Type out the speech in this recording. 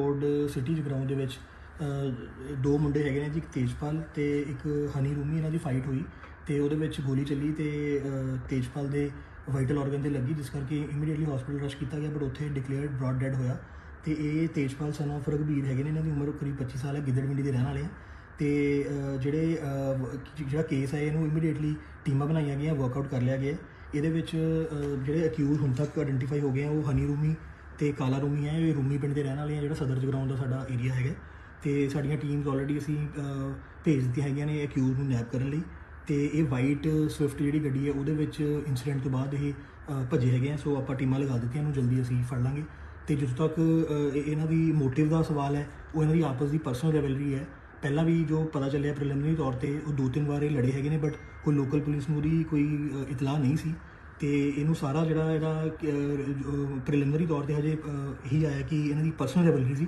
Road city Jagraon ਦੇ ਵਿੱਚ ਦੋ ਮੁੰਡੇ ਹੈਗੇ ਨੇ ਜੀ, ਇੱਕ ਤੇਜਪਾਲ ਤੇ ਇੱਕ ਹਨੀ ਰੂਮੀ, ਇਹਨਾਂ ਦੀ ਫਾਈਟ ਹੋਈ ਤੇ ਉਹਦੇ ਵਿੱਚ ਗੋਲੀ ਚੱਲੀ ਤੇ ਤੇਜਪਾਲ ਦੇ ਵਾਈਟਲ ਆਰਗਨ ਤੇ ਲੱਗੀ, ਜਿਸ ਕਰਕੇ ਇਮੀਡੀਏਟਲੀ ਹਸਪੀਟਲ ਰਸ਼ ਕੀਤਾ ਗਿਆ ਬਟ ਉੱਥੇ ਡਿਕਲੇਅਰਡ ਬ੍ਰੌਡ ਡੈਡ ਹੋਇਆ ਤੇ ਇਹ ਤੇਜਪਾਲ ਸਨ ਆਫ ਰਘਬੀਰ ਹੈਗੇ ਨੇ, ਇਹਨਾਂ ਦੀ ਉਮਰ ਕਰੀਬ 25 ਸਾਲ ਹੈ ਗਿੱਦੜਵਿੰਡੀ ਦੇ ਰਹਿਣ ਵਾਲੇ ਆ ਤੇ ਜਿਹੜੇ ਜਿਹੜਾ ਕੇਸ ਹੈ ਇਹਨੂੰ ਇਮੀਡੀਏਟਲੀ ਟੀਮਾਂ ਬਣਾਈਆਂ ਗਈਆਂ ਵਰਕਆਊਟ ਕਰ ਲਿਆ ਗਿਆ। ਇਹਦੇ ਵਿੱਚ ਜਿਹੜੇ ਅਕਿਊਜ਼ ਹੁਣ ਤੱਕ ਆਇਡੈਂਟੀਫਾਈ ਹੋ ਗਏ ਆ, ਉਹ ਹਨੀ ਰੂਮੀ ਤੇ ਕਾਲਾ ਰੂਮੀ ਹੈ, ਇਹ ਰੂਮੀ ਪਿੰਡ ਦੇ ਰਹਿਣ ਵਾਲੇ ਆ, ਜਿਹੜਾ ਸਦਰ ਜਗਰਾਉਂ ਦਾ ਸਾਡਾ ਏਰੀਆ ਹੈਗਾ। ਤੇ ਸਾਡੀਆਂ ਟੀਮਸ ਆਲਰੇਡੀ ਅਸੀਂ ਭੇਜ ਦਿੱਤੀਆਂ ਹੈਗੀਆਂ ਨੇ ਅਕਿਊਜ਼ ਨੂੰ ਨੈਪ ਕਰਨ ਲਈ। ਤੇ ਇਹ ਵਾਈਟ ਸਵਿਫਟ ਜਿਹੜੀ ਗੱਡੀ ਹੈ, ਉਹਦੇ ਵਿੱਚ ਇਨਸੀਡੈਂਟ ਤੋਂ ਬਾਅਦ ਇਹ ਭੱਜੇ ਹੈਗੇ ਆ, ਸੋ ਆਪਾਂ ਟੀਮਾਂ ਲਗਾ ਦਿੱਤੀਆਂ ਨੂੰ ਜਲਦੀ ਅਸੀਂ ਫੜ ਲਾਂਗੇ। ਤੇ ਜਦੋਂ ਤੱਕ ਇਹਨਾਂ ਦੀ ਮੋਟਿਵ ਦਾ ਸਵਾਲ ਹੈ, ਉਹ ਇਹਨਾਂ ਦੀ ਆਪਸ ਦੀ ਪਰਸਨਲ ਰਿਵੈਲਰੀ ਹੈ। ਪਹਿਲਾਂ ਵੀ ਜੋ ਪਤਾ ਚੱਲਿਆ ਪ੍ਰੀਲਿਮਿਨਰੀ ਤੌਰ ਤੇ, ਉਹ ਦੋ ਤਿੰਨ ਵਾਰ ਇਹ ਲੜੇ ਹੈਗੇ ਨੇ ਬਟ ਕੋਈ ਲੋਕਲ ਪੁਲਿਸ ਨੂੰ ਉਹਦੀ ਕੋਈ ਇਤਲਾਹ ਨਹੀਂ ਸੀ। ਤੇ ਇਹਨੂੰ ਸਾਰਾ ਜਿਹੜਾ ਇਹਦਾ ਪ੍ਰੀਲਿਮਿਨਰੀ ਤੌਰ ਤੇ ਹਜੇ ਇਹੀ ਆਇਆ ਕਿ ਇਹਨਾਂ ਦੀ ਪਰਸਨਲ ਰਿਵੈਲਰੀ ਸੀ।